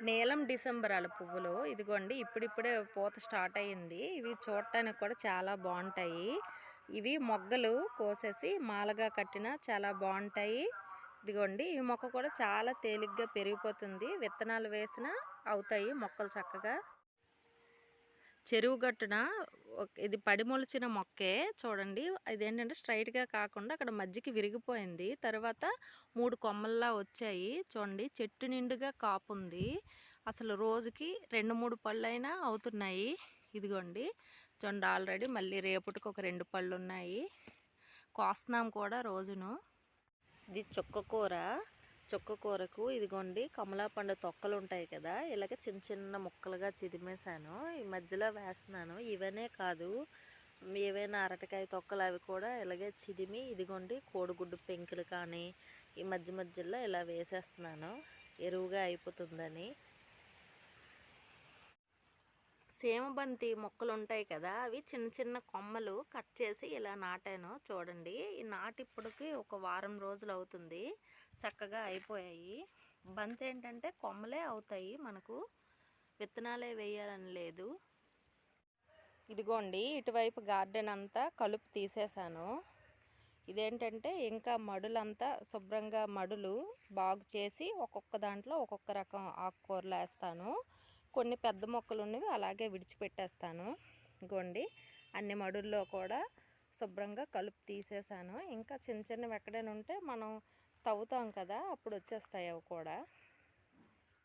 నీలం డిసెంబరాల పువ్వులు. ఇదిగోండి ఇప్పుడిప్పుడే పూత స్టార్ట్ అయ్యింది. ఇవి చూడటానికి కూడా చాలా బాగుంటాయి. ఇవి మొగ్గలు కోసేసి మాలగా కట్టిన చాలా బాగుంటాయి. ఇదిగోండి ఈ మొక్క కూడా చాలా తేలిగ్గా పెరిగిపోతుంది. విత్తనాలు వేసిన అవుతాయి మొక్కలు చక్కగా. చెరువు గట్టున ఒక- ఇది పడి మొలిచిన మొక్కే చూడండి. ఇదేంటంటే స్ట్రైట్గా కాకుండా అక్కడ మధ్యకి విరిగిపోయింది. తర్వాత మూడు కొమ్మల్లా వచ్చాయి. చూడండి చెట్టు నిండుగా కాపు ఉంది అసలు రోజుకి రెండు మూడు పళ్ళైనా అవుతున్నాయి. ఇదిగోండి. చూడండి ఆల్రెడీ మళ్ళీ రేపటికి ఒక రెండు పళ్ళు ఉన్నాయి కోస్తున్నాం కూడా రోజును. ఇది చుక్క కూర. చుక్క కూరకు ఇదిగోండి కమలా పండు తొక్కలు ఉంటాయి కదా ఇలాగ చిన్న చిన్న ముక్కలుగా చిదిమేశాను. ఈ మధ్యలో వేస్తున్నాను. ఇవనే కాదు ఏవైనా అరటికాయ తొక్కలు అవి కూడా ఇలాగే చిదిమి ఇదిగోండి కోడిగుడ్డు పెంకులు కానీ ఈ మధ్య మధ్యలో ఇలా వేసేస్తున్నాను. ఎరువుగా అయిపోతుందని. సేమబంతి మొక్కలు ఉంటాయి కదా అవి చిన్న చిన్న కొమ్మలు కట్ చేసి ఇలా నాటాను. చూడండి ఈ నాటిప్పటికి ఒక వారం రోజులు అవుతుంది. చక్కగా అయిపోయాయి. బంతి ఏంటంటే కొమ్మలే అవుతాయి మనకు. విత్తనాలే వేయాలని లేదు. ఇదిగోండి ఇటువైపు గార్డెన్ అంతా కలుపు తీసేశాను. ఇదేంటంటే ఇంకా మడులంతా శుభ్రంగా మడులు బాగు చేసి ఒక్కొక్క దాంట్లో ఒక్కొక్క రకం ఆకుకూరలు వేస్తాను. కొన్ని పెద్ద మొక్కలు ఉన్నవి అలాగే విడిచిపెట్టేస్తాను. గొండి అన్ని మడుల్లో కూడా శుభ్రంగా కలుపు తీసేసాను. ఇంకా చిన్న చిన్నవి ఎక్కడైనా ఉంటే మనం తవ్వుతాం కదా అప్పుడు వచ్చేస్తాయి అవి కూడా.